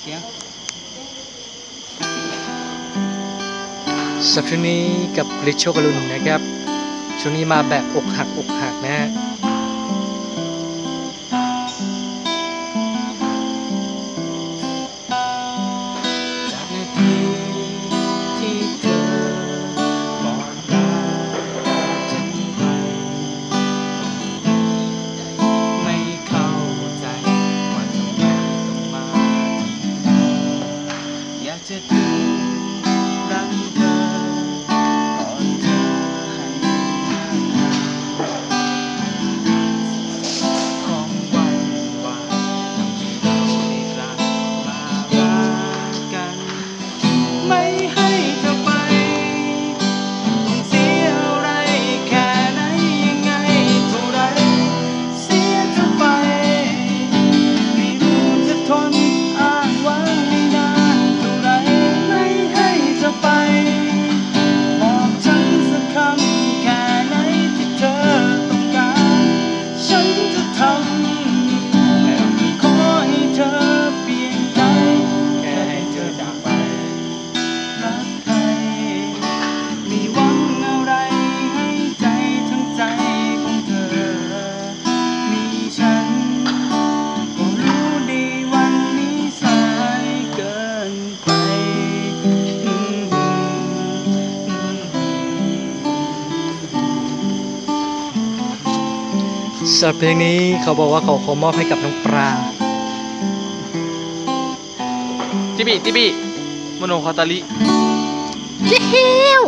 เสียงสับช่วงนี้กับลิชโชกลุนนะครับช่วงนี้มาแบบอกหักอกหักนะ to do. สำหรับเพลงนี้เขาบอกว่าเขาขอมอบให้กับน้องปลาจิบิจิบิมโนคาตาลิ จิฮิว